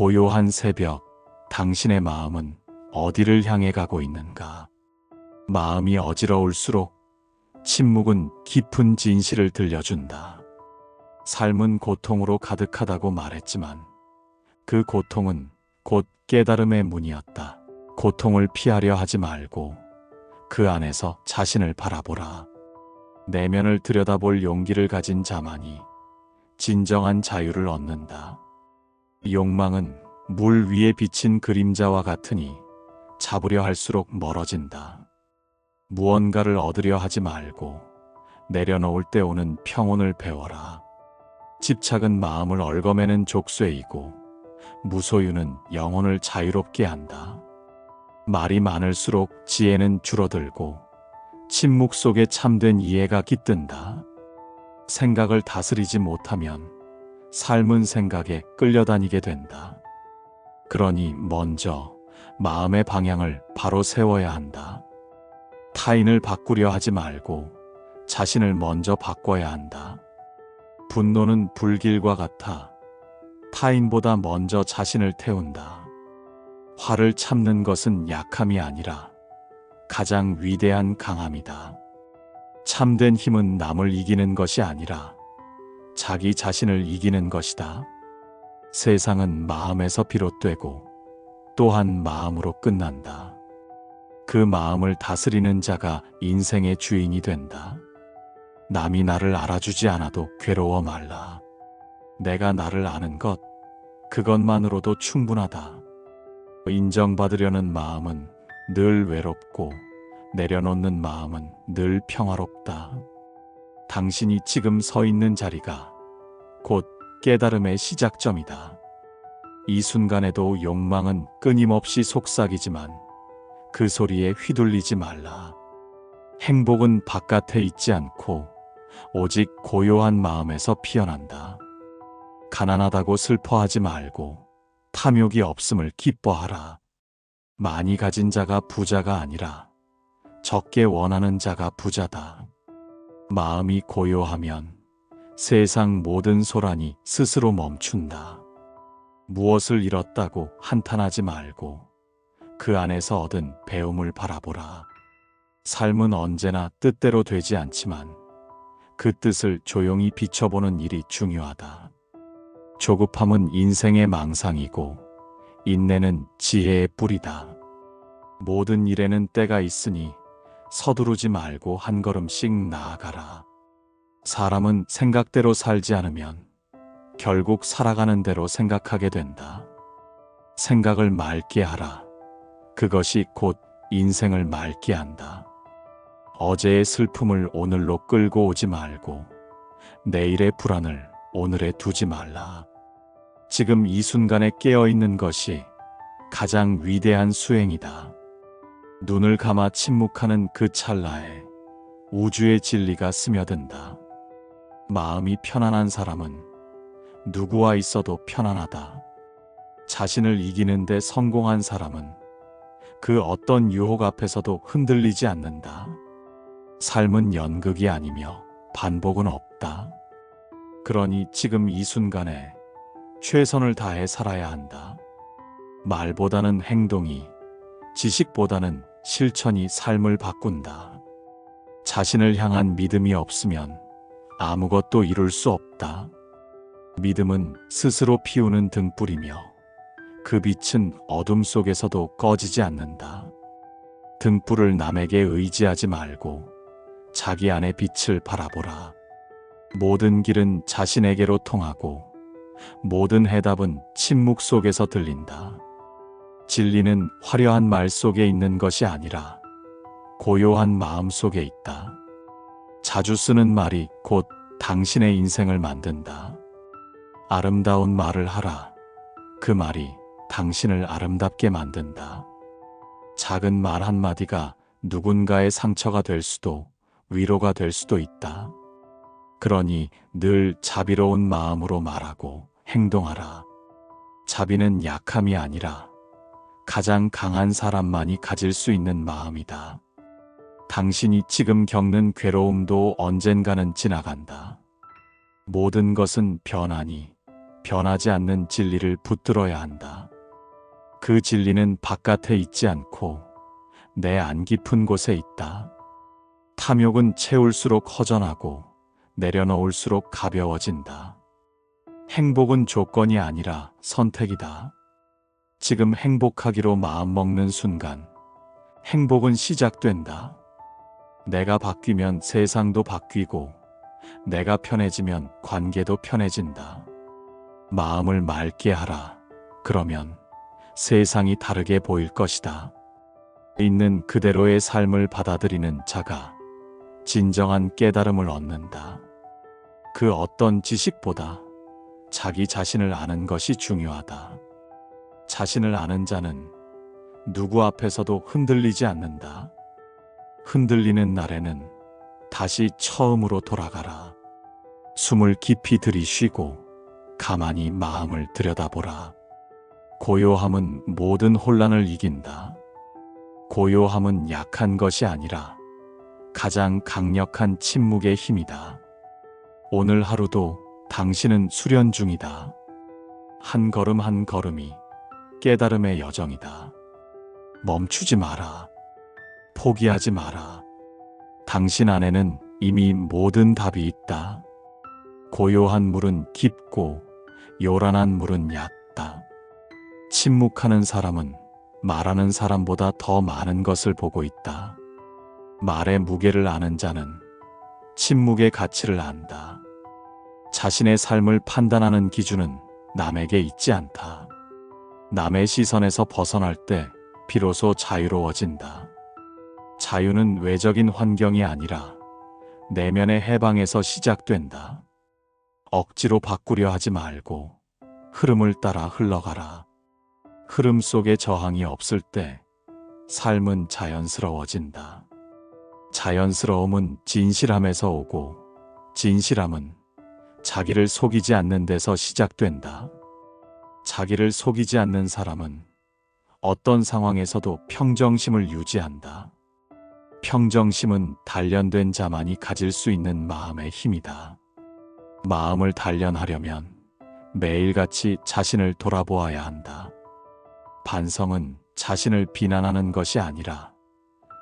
고요한 새벽, 당신의 마음은 어디를 향해 가고 있는가? 마음이 어지러울수록 침묵은 깊은 진실을 들려준다. 삶은 고통으로 가득하다고 말했지만 그 고통은 곧 깨달음의 문이었다. 고통을 피하려 하지 말고 그 안에서 자신을 바라보라. 내면을 들여다볼 용기를 가진 자만이 진정한 자유를 얻는다. 욕망은 물 위에 비친 그림자와 같으니 잡으려 할수록 멀어진다. 무언가를 얻으려 하지 말고 내려놓을 때 오는 평온을 배워라. 집착은 마음을 얽어매는 족쇄이고 무소유는 영혼을 자유롭게 한다. 말이 많을수록 지혜는 줄어들고 침묵 속에 참된 이해가 깃든다. 생각을 다스리지 못하면 삶은 생각에 끌려다니게 된다. 그러니 먼저 마음의 방향을 바로 세워야 한다. 타인을 바꾸려 하지 말고 자신을 먼저 바꿔야 한다. 분노는 불길과 같아 타인보다 먼저 자신을 태운다. 화를 참는 것은 약함이 아니라 가장 위대한 강함이다. 참된 힘은 남을 이기는 것이 아니라 자기 자신을 이기는 것이다. 세상은 마음에서 비롯되고 또한 마음으로 끝난다. 그 마음을 다스리는 자가 인생의 주인이 된다. 남이 나를 알아주지 않아도 괴로워 말라. 내가 나를 아는 것, 그것만으로도 충분하다. 인정받으려는 마음은 늘 외롭고 내려놓는 마음은 늘 평화롭다. 당신이 지금 서 있는 자리가 곧 깨달음의 시작점이다. 이 순간에도 욕망은 끊임없이 속삭이지만 그 소리에 휘둘리지 말라. 행복은 바깥에 있지 않고 오직 고요한 마음에서 피어난다. 가난하다고 슬퍼하지 말고 탐욕이 없음을 기뻐하라. 많이 가진 자가 부자가 아니라 적게 원하는 자가 부자다. 마음이 고요하면 세상 모든 소란이 스스로 멈춘다. 무엇을 잃었다고 한탄하지 말고 그 안에서 얻은 배움을 바라보라. 삶은 언제나 뜻대로 되지 않지만 그 뜻을 조용히 비춰보는 일이 중요하다. 조급함은 인생의 망상이고 인내는 지혜의 뿌리다. 모든 일에는 때가 있으니 서두르지 말고 한 걸음씩 나아가라. 사람은 생각대로 살지 않으면 결국 살아가는 대로 생각하게 된다. 생각을 맑게 하라. 그것이 곧 인생을 맑게 한다. 어제의 슬픔을 오늘로 끌고 오지 말고 내일의 불안을 오늘에 두지 말라. 지금 이 순간에 깨어 있는 것이 가장 위대한 수행이다. 눈을 감아 침묵하는 그 찰나에 우주의 진리가 스며든다. 마음이 편안한 사람은 누구와 있어도 편안하다. 자신을 이기는데 성공한 사람은 그 어떤 유혹 앞에서도 흔들리지 않는다. 삶은 연극이 아니며 반복은 없다. 그러니 지금 이 순간에 최선을 다해 살아야 한다. 말보다는 행동이, 지식보다는 실천이 삶을 바꾼다. 자신을 향한 믿음이 없으면 아무것도 이룰 수 없다. 믿음은 스스로 피우는 등불이며 그 빛은 어둠 속에서도 꺼지지 않는다. 등불을 남에게 의지하지 말고 자기 안의 빛을 바라보라. 모든 길은 자신에게로 통하고 모든 해답은 침묵 속에서 들린다. 진리는 화려한 말 속에 있는 것이 아니라 고요한 마음 속에 있다. 자주 쓰는 말이 곧 당신의 인생을 만든다. 아름다운 말을 하라. 그 말이 당신을 아름답게 만든다. 작은 말 한마디가 누군가의 상처가 될 수도 위로가 될 수도 있다. 그러니 늘 자비로운 마음으로 말하고 행동하라. 자비는 약함이 아니라 가장 강한 사람만이 가질 수 있는 마음이다. 당신이 지금 겪는 괴로움도 언젠가는 지나간다. 모든 것은 변하니 변하지 않는 진리를 붙들어야 한다. 그 진리는 바깥에 있지 않고 내 안 깊은 곳에 있다. 탐욕은 채울수록 허전하고 내려놓을수록 가벼워진다. 행복은 조건이 아니라 선택이다. 지금 행복하기로 마음먹는 순간 행복은 시작된다. 내가 바뀌면 세상도 바뀌고 내가 편해지면 관계도 편해진다. 마음을 맑게 하라. 그러면 세상이 다르게 보일 것이다. 있는 그대로의 삶을 받아들이는 자가 진정한 깨달음을 얻는다. 그 어떤 지식보다 자기 자신을 아는 것이 중요하다. 자신을 아는 자는 누구 앞에서도 흔들리지 않는다. 흔들리는 날에는 다시 처음으로 돌아가라. 숨을 깊이 들이쉬고 가만히 마음을 들여다보라. 고요함은 모든 혼란을 이긴다. 고요함은 약한 것이 아니라 가장 강력한 침묵의 힘이다. 오늘 하루도 당신은 수련 중이다. 한 걸음 한 걸음이 깨달음의 여정이다. 멈추지 마라. 포기하지 마라. 당신 안에는 이미 모든 답이 있다. 고요한 물은 깊고 요란한 물은 얕다. 침묵하는 사람은 말하는 사람보다 더 많은 것을 보고 있다. 말의 무게를 아는 자는 침묵의 가치를 안다. 자신의 삶을 판단하는 기준은 남에게 있지 않다. 남의 시선에서 벗어날 때 비로소 자유로워진다. 자유는 외적인 환경이 아니라 내면의 해방에서 시작된다. 억지로 바꾸려 하지 말고 흐름을 따라 흘러가라. 흐름 속에 저항이 없을 때 삶은 자연스러워진다. 자연스러움은 진실함에서 오고 진실함은 자기를 속이지 않는 데서 시작된다. 자기를 속이지 않는 사람은 어떤 상황에서도 평정심을 유지한다. 평정심은 단련된 자만이 가질 수 있는 마음의 힘이다. 마음을 단련하려면 매일같이 자신을 돌아보아야 한다. 반성은 자신을 비난하는 것이 아니라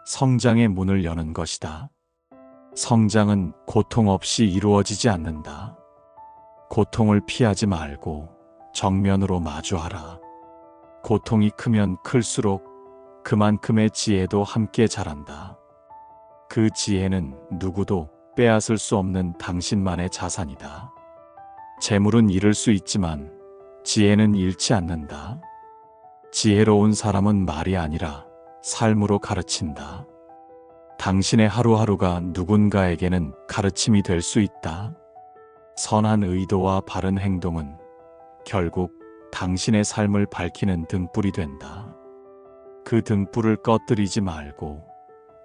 성장의 문을 여는 것이다. 성장은 고통 없이 이루어지지 않는다. 고통을 피하지 말고 정면으로 마주하라. 고통이 크면 클수록 그만큼의 지혜도 함께 자란다. 그 지혜는 누구도 빼앗을 수 없는 당신만의 자산이다. 재물은 잃을 수 있지만 지혜는 잃지 않는다. 지혜로운 사람은 말이 아니라 삶으로 가르친다. 당신의 하루하루가 누군가에게는 가르침이 될 수 있다. 선한 의도와 바른 행동은 결국 당신의 삶을 밝히는 등불이 된다. 그 등불을 꺼뜨리지 말고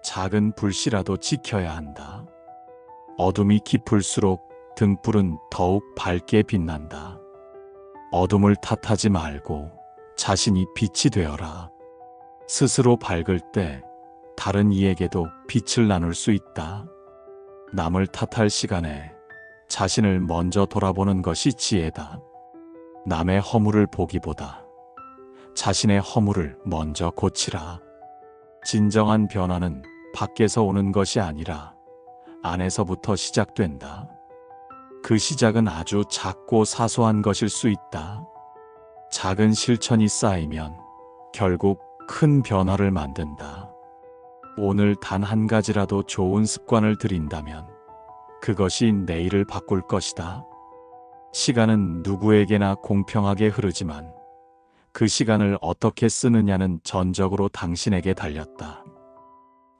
작은 불씨라도 지켜야 한다. 어둠이 깊을수록 등불은 더욱 밝게 빛난다. 어둠을 탓하지 말고 자신이 빛이 되어라. 스스로 밝을 때 다른 이에게도 빛을 나눌 수 있다. 남을 탓할 시간에 자신을 먼저 돌아보는 것이 지혜다. 남의 허물을 보기보다 자신의 허물을 먼저 고치라. 진정한 변화는 밖에서 오는 것이 아니라 안에서부터 시작된다. 그 시작은 아주 작고 사소한 것일 수 있다. 작은 실천이 쌓이면 결국 큰 변화를 만든다. 오늘 단 한 가지라도 좋은 습관을 들인다면 그것이 내일을 바꿀 것이다. 시간은 누구에게나 공평하게 흐르지만 그 시간을 어떻게 쓰느냐는 전적으로 당신에게 달렸다.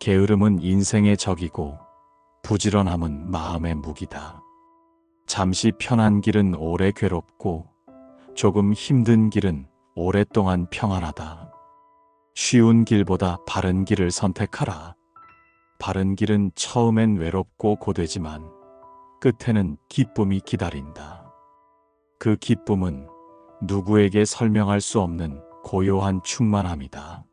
게으름은 인생의 적이고 부지런함은 마음의 무기다. 잠시 편한 길은 오래 괴롭고 조금 힘든 길은 오랫동안 평안하다. 쉬운 길보다 바른 길을 선택하라. 바른 길은 처음엔 외롭고 고되지만 끝에는 기쁨이 기다린다. 그 기쁨은 누구에게 설명할 수 없는 고요한 충만함이다.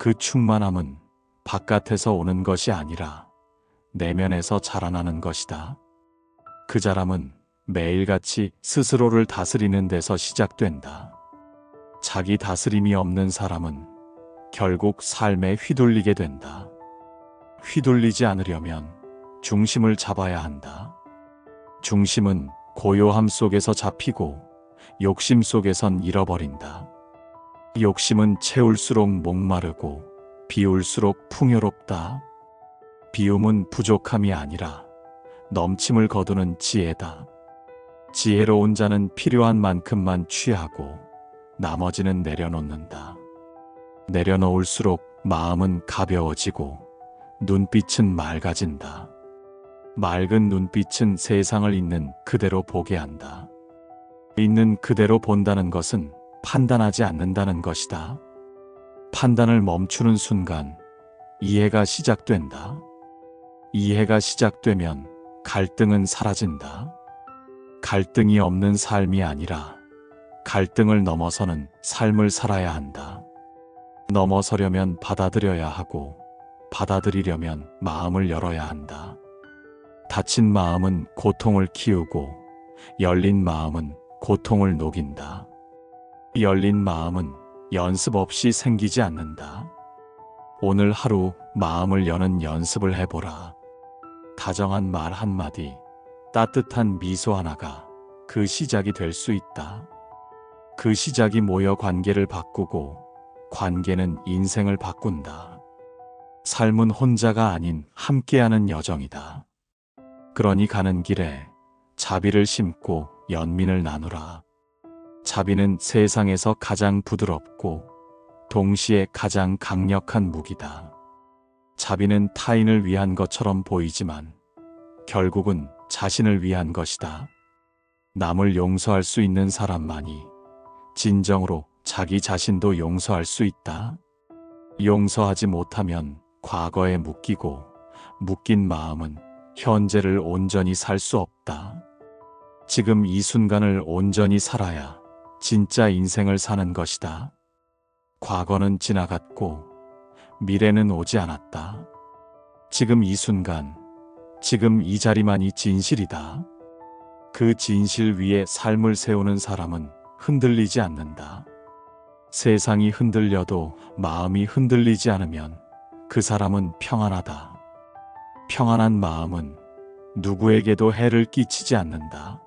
그 충만함은 바깥에서 오는 것이 아니라 내면에서 자라나는 것이다. 그 자람은 매일같이 스스로를 다스리는 데서 시작된다. 자기 다스림이 없는 사람은 결국 삶에 휘둘리게 된다. 휘둘리지 않으려면 중심을 잡아야 한다. 중심은 고요함 속에서 잡히고 욕심 속에선 잃어버린다. 욕심은 채울수록 목마르고 비울수록 풍요롭다. 비움은 부족함이 아니라 넘침을 거두는 지혜다. 지혜로운 자는 필요한 만큼만 취하고 나머지는 내려놓는다. 내려놓을수록 마음은 가벼워지고 눈빛은 맑아진다. 맑은 눈빛은 세상을 있는 그대로 보게 한다. 있는 그대로 본다는 것은 판단하지 않는다는 것이다. 판단을 멈추는 순간 이해가 시작된다. 이해가 시작되면 갈등은 사라진다. 갈등이 없는 삶이 아니라 갈등을 넘어서는 삶을 살아야 한다. 넘어서려면 받아들여야 하고 받아들이려면 마음을 열어야 한다. 닫힌 마음은 고통을 키우고 열린 마음은 고통을 녹인다. 열린 마음은 연습 없이 생기지 않는다. 오늘 하루 마음을 여는 연습을 해보라. 다정한 말 한마디, 따뜻한 미소 하나가 그 시작이 될 수 있다. 그 시작이 모여 관계를 바꾸고 관계는 인생을 바꾼다. 삶은 혼자가 아닌 함께하는 여정이다. 그러니 가는 길에 자비를 심고 연민을 나누라. 자비는 세상에서 가장 부드럽고 동시에 가장 강력한 무기다. 자비는 타인을 위한 것처럼 보이지만 결국은 자신을 위한 것이다. 남을 용서할 수 있는 사람만이 진정으로 자기 자신도 용서할 수 있다. 용서하지 못하면 과거에 묶이고 묶인 마음은 현재를 온전히 살 수 없다. 지금 이 순간을 온전히 살아야 진짜 인생을 사는 것이다. 과거는 지나갔고 미래는 오지 않았다. 지금 이 순간, 지금 이 자리만이 진실이다. 그 진실 위에 삶을 세우는 사람은 흔들리지 않는다. 세상이 흔들려도 마음이 흔들리지 않으면 그 사람은 평안하다. 평안한 마음은 누구에게도 해를 끼치지 않는다.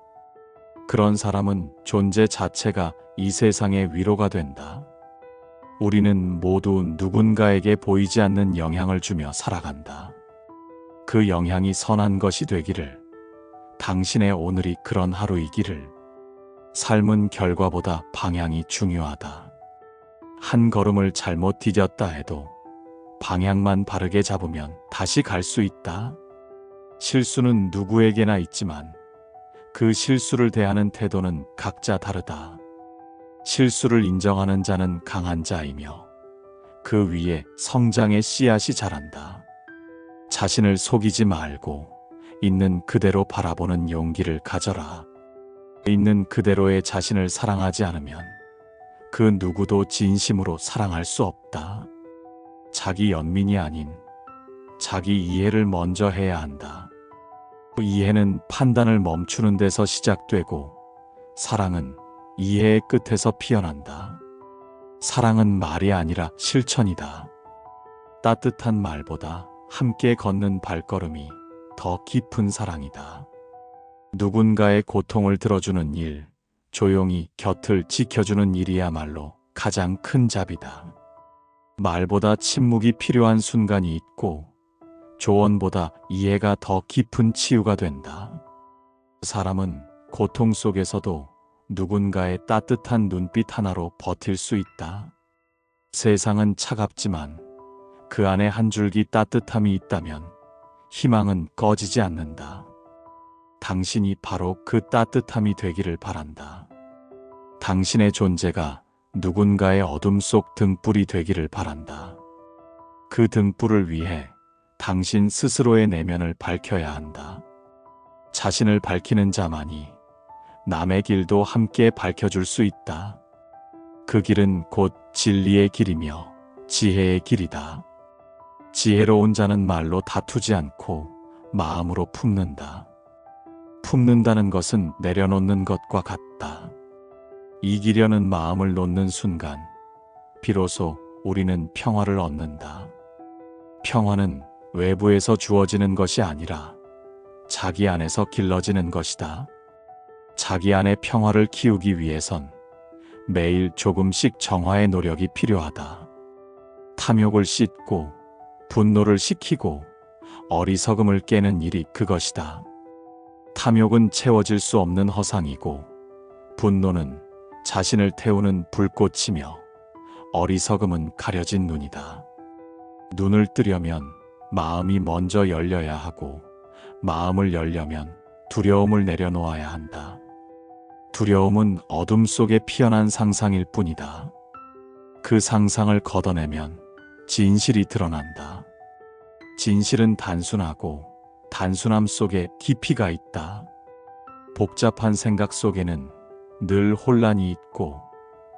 그런 사람은 존재 자체가 이 세상의 위로가 된다. 우리는 모두 누군가에게 보이지 않는 영향을 주며 살아간다. 그 영향이 선한 것이 되기를. 당신의 오늘이 그런 하루이기를. 삶은 결과보다 방향이 중요하다. 한 걸음을 잘못 디뎠다 해도 방향만 바르게 잡으면 다시 갈 수 있다. 실수는 누구에게나 있지만 그 실수를 대하는 태도는 각자 다르다. 실수를 인정하는 자는 강한 자이며 그 위에 성장의 씨앗이 자란다. 자신을 속이지 말고 있는 그대로 바라보는 용기를 가져라. 있는 그대로의 자신을 사랑하지 않으면 그 누구도 진심으로 사랑할 수 없다. 자기 연민이 아닌 자기 이해를 먼저 해야 한다. 이해는 판단을 멈추는 데서 시작되고 사랑은 이해의 끝에서 피어난다. 사랑은 말이 아니라 실천이다. 따뜻한 말보다 함께 걷는 발걸음이 더 깊은 사랑이다. 누군가의 고통을 들어주는 일, 조용히 곁을 지켜주는 일이야말로 가장 큰 잡이다. 말보다 침묵이 필요한 순간이 있고 조언보다 이해가 더 깊은 치유가 된다. 사람은 고통 속에서도 누군가의 따뜻한 눈빛 하나로 버틸 수 있다. 세상은 차갑지만 그 안에 한 줄기 따뜻함이 있다면 희망은 꺼지지 않는다. 당신이 바로 그 따뜻함이 되기를 바란다. 당신의 존재가 누군가의 어둠 속 등불이 되기를 바란다. 그 등불을 위해 당신 스스로의 내면을 밝혀야 한다. 자신을 밝히는 자만이 남의 길도 함께 밝혀줄 수 있다. 그 길은 곧 진리의 길이며 지혜의 길이다. 지혜로운 자는 말로 다투지 않고 마음으로 품는다. 품는다는 것은 내려놓는 것과 같다. 이기려는 마음을 놓는 순간, 비로소 우리는 평화를 얻는다. 평화는 외부에서 주어지는 것이 아니라 자기 안에서 길러지는 것이다. 자기 안의 평화를 키우기 위해선 매일 조금씩 정화의 노력이 필요하다. 탐욕을 씻고 분노를 식히고 어리석음을 깨는 일이 그것이다. 탐욕은 채워질 수 없는 허상이고 분노는 자신을 태우는 불꽃이며 어리석음은 가려진 눈이다. 눈을 뜨려면 마음이 먼저 열려야 하고 마음을 열려면 두려움을 내려놓아야 한다. 두려움은 어둠 속에 피어난 상상일 뿐이다. 그 상상을 걷어내면 진실이 드러난다. 진실은 단순하고 단순함 속에 깊이가 있다. 복잡한 생각 속에는 늘 혼란이 있고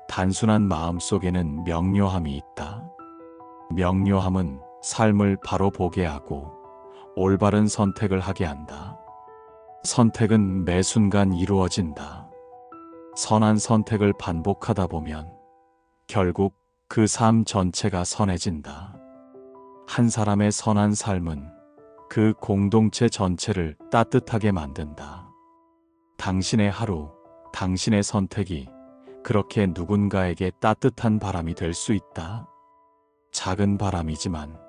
단순한 마음 속에는 명료함이 있다. 명료함은 삶을 바로 보게 하고 올바른 선택을 하게 한다. 선택은 매 순간 이루어진다. 선한 선택을 반복하다 보면 결국 그 삶 전체가 선해진다. 한 사람의 선한 삶은 그 공동체 전체를 따뜻하게 만든다. 당신의 하루, 당신의 선택이 그렇게 누군가에게 따뜻한 바람이 될 수 있다. 작은 바람이지만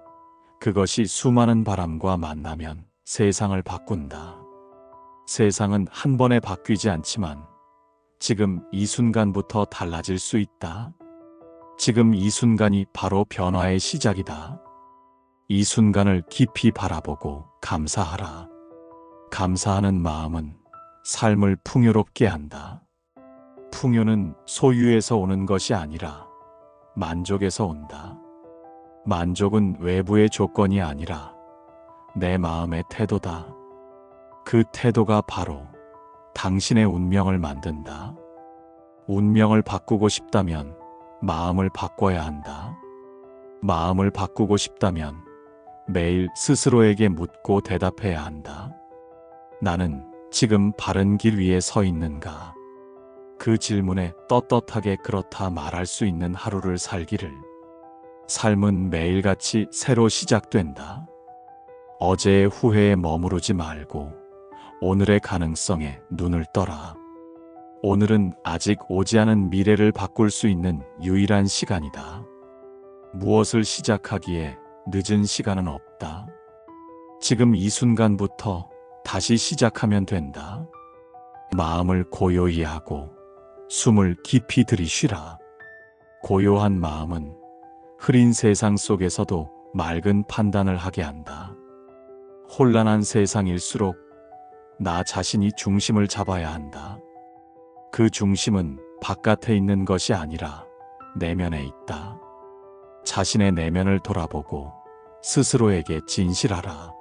그것이 수많은 바람과 만나면 세상을 바꾼다. 세상은 한 번에 바뀌지 않지만 지금 이 순간부터 달라질 수 있다. 지금 이 순간이 바로 변화의 시작이다. 이 순간을 깊이 바라보고 감사하라. 감사하는 마음은 삶을 풍요롭게 한다. 풍요는 소유에서 오는 것이 아니라 만족에서 온다. 만족은 외부의 조건이 아니라 내 마음의 태도다. 그 태도가 바로 당신의 운명을 만든다. 운명을 바꾸고 싶다면 마음을 바꿔야 한다. 마음을 바꾸고 싶다면 매일 스스로에게 묻고 대답해야 한다. 나는 지금 바른 길 위에 서 있는가? 그 질문에 떳떳하게 그렇다 말할 수 있는 하루를 살기를. 삶은 매일같이 새로 시작된다. 어제의 후회에 머무르지 말고 오늘의 가능성에 눈을 떠라. 오늘은 아직 오지 않은 미래를 바꿀 수 있는 유일한 시간이다. 무엇을 시작하기에 늦은 시간은 없다. 지금 이 순간부터 다시 시작하면 된다. 마음을 고요히 하고 숨을 깊이 들이쉬라. 고요한 마음은 흐린 세상 속에서도 맑은 판단을 하게 한다. 혼란한 세상일수록 나 자신이 중심을 잡아야 한다. 그 중심은 바깥에 있는 것이 아니라 내면에 있다. 자신의 내면을 돌아보고 스스로에게 진실하라.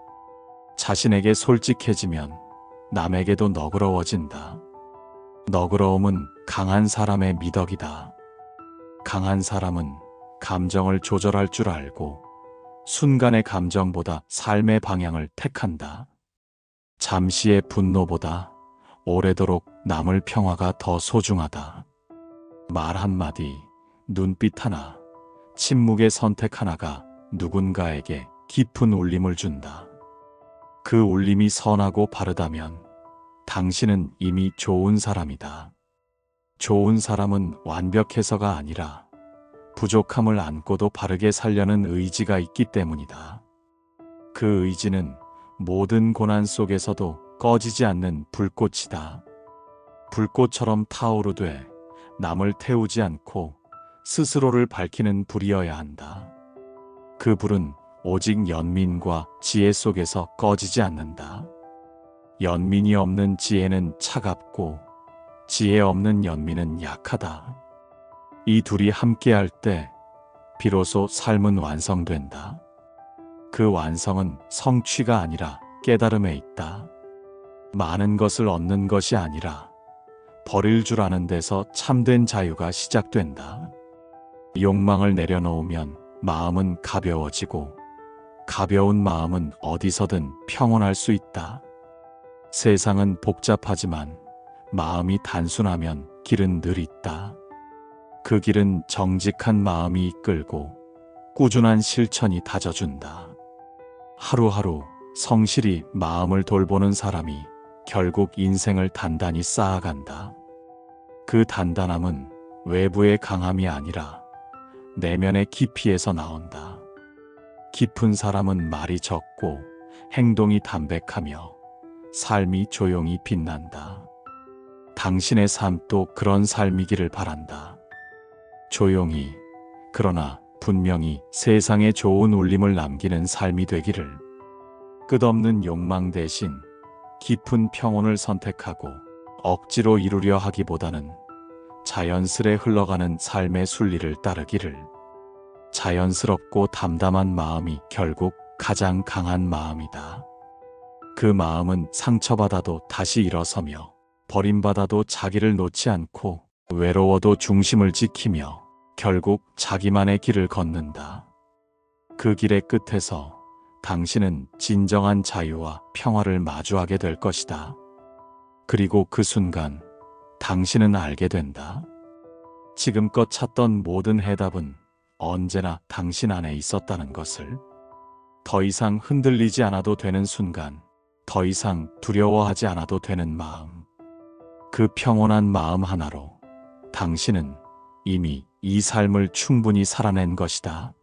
자신에게 솔직해지면 남에게도 너그러워진다. 너그러움은 강한 사람의 미덕이다. 강한 사람은 감정을 조절할 줄 알고 순간의 감정보다 삶의 방향을 택한다. 잠시의 분노보다 오래도록 남을 평화가 더 소중하다. 말 한마디, 눈빛 하나, 침묵의 선택 하나가 누군가에게 깊은 울림을 준다. 그 울림이 선하고 바르다면 당신은 이미 좋은 사람이다. 좋은 사람은 완벽해서가 아니라 부족함을 안고도 바르게 살려는 의지가 있기 때문이다. 그 의지는 모든 고난 속에서도 꺼지지 않는 불꽃이다. 불꽃처럼 타오르되 남을 태우지 않고 스스로를 밝히는 불이어야 한다. 그 불은 오직 연민과 지혜 속에서 꺼지지 않는다. 연민이 없는 지혜는 차갑고 지혜 없는 연민은 약하다. 이 둘이 함께할 때 비로소 삶은 완성된다. 그 완성은 성취가 아니라 깨달음에 있다. 많은 것을 얻는 것이 아니라 버릴 줄 아는 데서 참된 자유가 시작된다. 욕망을 내려놓으면 마음은 가벼워지고 가벼운 마음은 어디서든 평온할 수 있다. 세상은 복잡하지만 마음이 단순하면 길은 늘 있다. 그 길은 정직한 마음이 이끌고 꾸준한 실천이 다져준다. 하루하루 성실히 마음을 돌보는 사람이 결국 인생을 단단히 쌓아간다. 그 단단함은 외부의 강함이 아니라 내면의 깊이에서 나온다. 깊은 사람은 말이 적고 행동이 담백하며 삶이 조용히 빛난다. 당신의 삶도 그런 삶이기를 바란다. 조용히, 그러나 분명히 세상에 좋은 울림을 남기는 삶이 되기를. 끝없는 욕망 대신 깊은 평온을 선택하고 억지로 이루려 하기보다는 자연스레 흘러가는 삶의 순리를 따르기를. 자연스럽고 담담한 마음이 결국 가장 강한 마음이다. 그 마음은 상처받아도 다시 일어서며 버림받아도 자기를 놓지 않고 외로워도 중심을 지키며 결국 자기만의 길을 걷는다. 그 길의 끝에서 당신은 진정한 자유와 평화를 마주하게 될 것이다. 그리고 그 순간 당신은 알게 된다. 지금껏 찾던 모든 해답은 언제나 당신 안에 있었다는 것을. 더 이상 흔들리지 않아도 되는 순간, 더 이상 두려워하지 않아도 되는 마음. 그 평온한 마음 하나로 당신은 이미 이 삶을 충분히 살아낸 것이다.